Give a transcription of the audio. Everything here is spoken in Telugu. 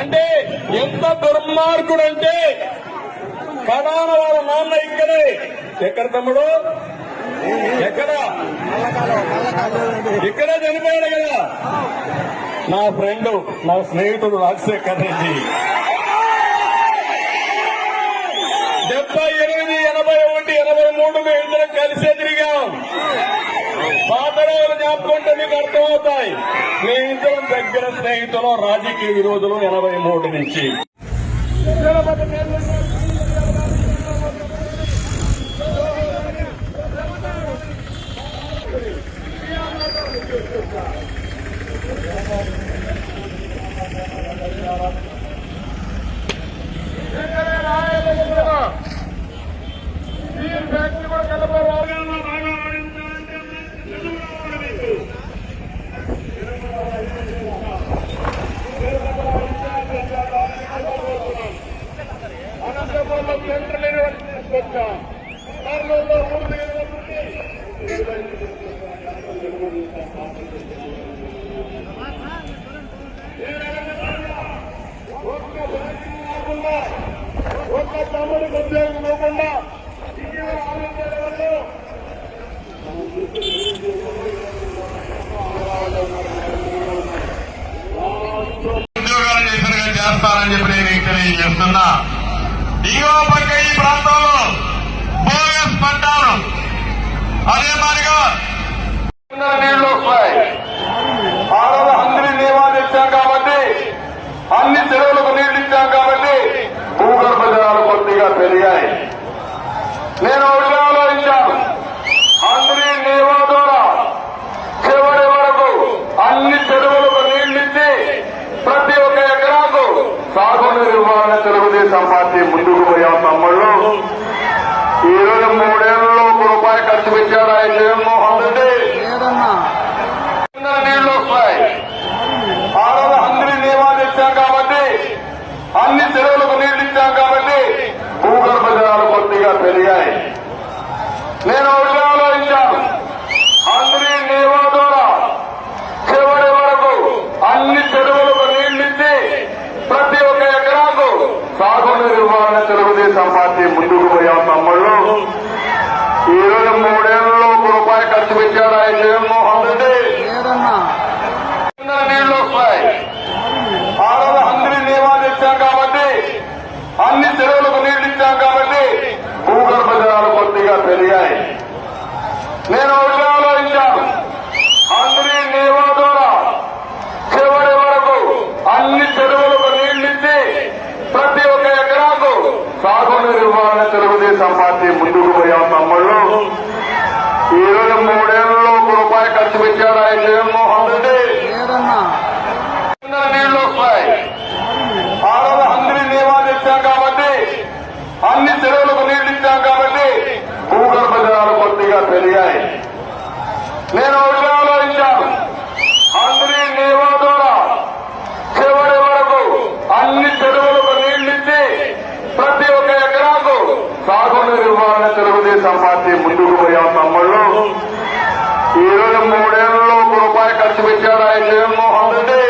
అంటే ఎంత దుర్మార్గుడు అంటే కడాన వాళ్ళ నాన్న ఇక్కడే. ఎక్కడ తమ్ముడు? ఎక్కడ? ఇక్కడే చనిపోయాడు కదా. నా ఫ్రెండ్ నా స్నేహితుడు రాజశేఖర్ రెడ్డి. రోజులు మీకు అర్థమవుతాయి. మేమిద్దరం దగ్గర స్నేహితులు రాజకీయ విరోధులు ఎనభై మూడు నుంచి. అనంతపురంలో సెంట్రల్ యూనివర్సిటీ తీసుకొచ్చాం కర్నూలులో మూడు యూనివర్సిటీ ఒక్క బ్యాంకు ఒక్క తమ్ముడికి ఉద్యోగం ఇవ్వకుండా ఇటీవల ఆలోచన వల్ల ఉద్యోగాలు చెప్పి నేను ఇక్కడ చేస్తున్నా ఇగో పక్క ఈ ప్రాంతంలో బోగస్ పట్టారు అదే మాదిరిగా నీళ్ళు వస్తాయి ఆ రోజు అందరి నియమాలు ఇచ్చాం కాబట్టి అన్ని చెరువులకు నీళ్ళు ఇచ్చాం కాబట్టి భూగర్భ జలాలు కొద్దిగా పెరిగాయి. నేను సాగునీరు తెలుగుదేశం పార్టీ ముందుకు పోయాం తమ్ముళ్ళు. ఈ రోజు మూడేళ్ళలో ఒక రూపాయి ఖర్చు పెట్టాడు ఆయన జగన్మోహన్ రెడ్డి లేదన్నా కింద నీళ్ళు వస్తాయి ఆ రోజు అందరి నియమాలు ఇచ్చాం కాబట్టి అన్ని చెరువులకు నీళ్ళు ఇచ్చాం కాబట్టి భూగర్భ జలాలు కొద్దిగా పెరిగాయి నేను ఒకటి ఆలోచించాను అందరి నియమం ద్వారా చివరి వరకు అన్ని చెరువులకు నీళ్ళిచ్చి ప్రతి ఒక్క ఎకరాకు సాగునీరు ఇవ్వాలని తెలుగుదేశం పార్టీ ముందుకు పోయాం తమ్ముళ్ళు. ఈ రోజు మూడేళ్ళలో ఒక రూపాయి ఖర్చు పెట్టాడు ఆయన జగన్మోహన్ రెడ్డి లేదన్నా కింద నీళ్ళు వస్తాయి ఆ రోజు అందరి నియమాలు ఇచ్చాం కాబట్టి అన్ని చెరువులకు నీళ్ళు ఇచ్చాం కాబట్టి భూగర్భ జలాలు కొద్దిగా పెరిగాయి నేను ఒకటి ఆలోచించాను అందరి నియమం ద్వారా చివరి వరకు అన్ని చెరువులకు నీళ్ళిచ్చి ప్రతి ఒక్క ఎకరాకు సాగునీరు ఇవ్వాలని తెలుగుదేశం పార్టీ ముందుకు పోయాం తమ్ముళ్ళు. ఈ రోజు మూడేళ్ళలో ఒక రూపాయి ఖర్చు పెట్టాడు ఆయన జగన్మోహన్ రెడ్డి. నీళ్ళు వస్తాయి ఆ రోజు అందరి నియమాలు ఇచ్చాం కాబట్టి అన్ని చెరువులకు నీళ్ళు ఇచ్చాం కాబట్టి భూగర్భ జలాలు కొద్దిగా పెరిగాయి సాగునీరు తెలుగుదేశం పార్టీ ముందుకు పోయాం తమ్ముళ్ళు. ఈరోజు మూడేళ్ళలో ఒక రూపాయి ఖర్చు పెట్టాడు ఆయన జగన్మోహన్ రెడ్డి.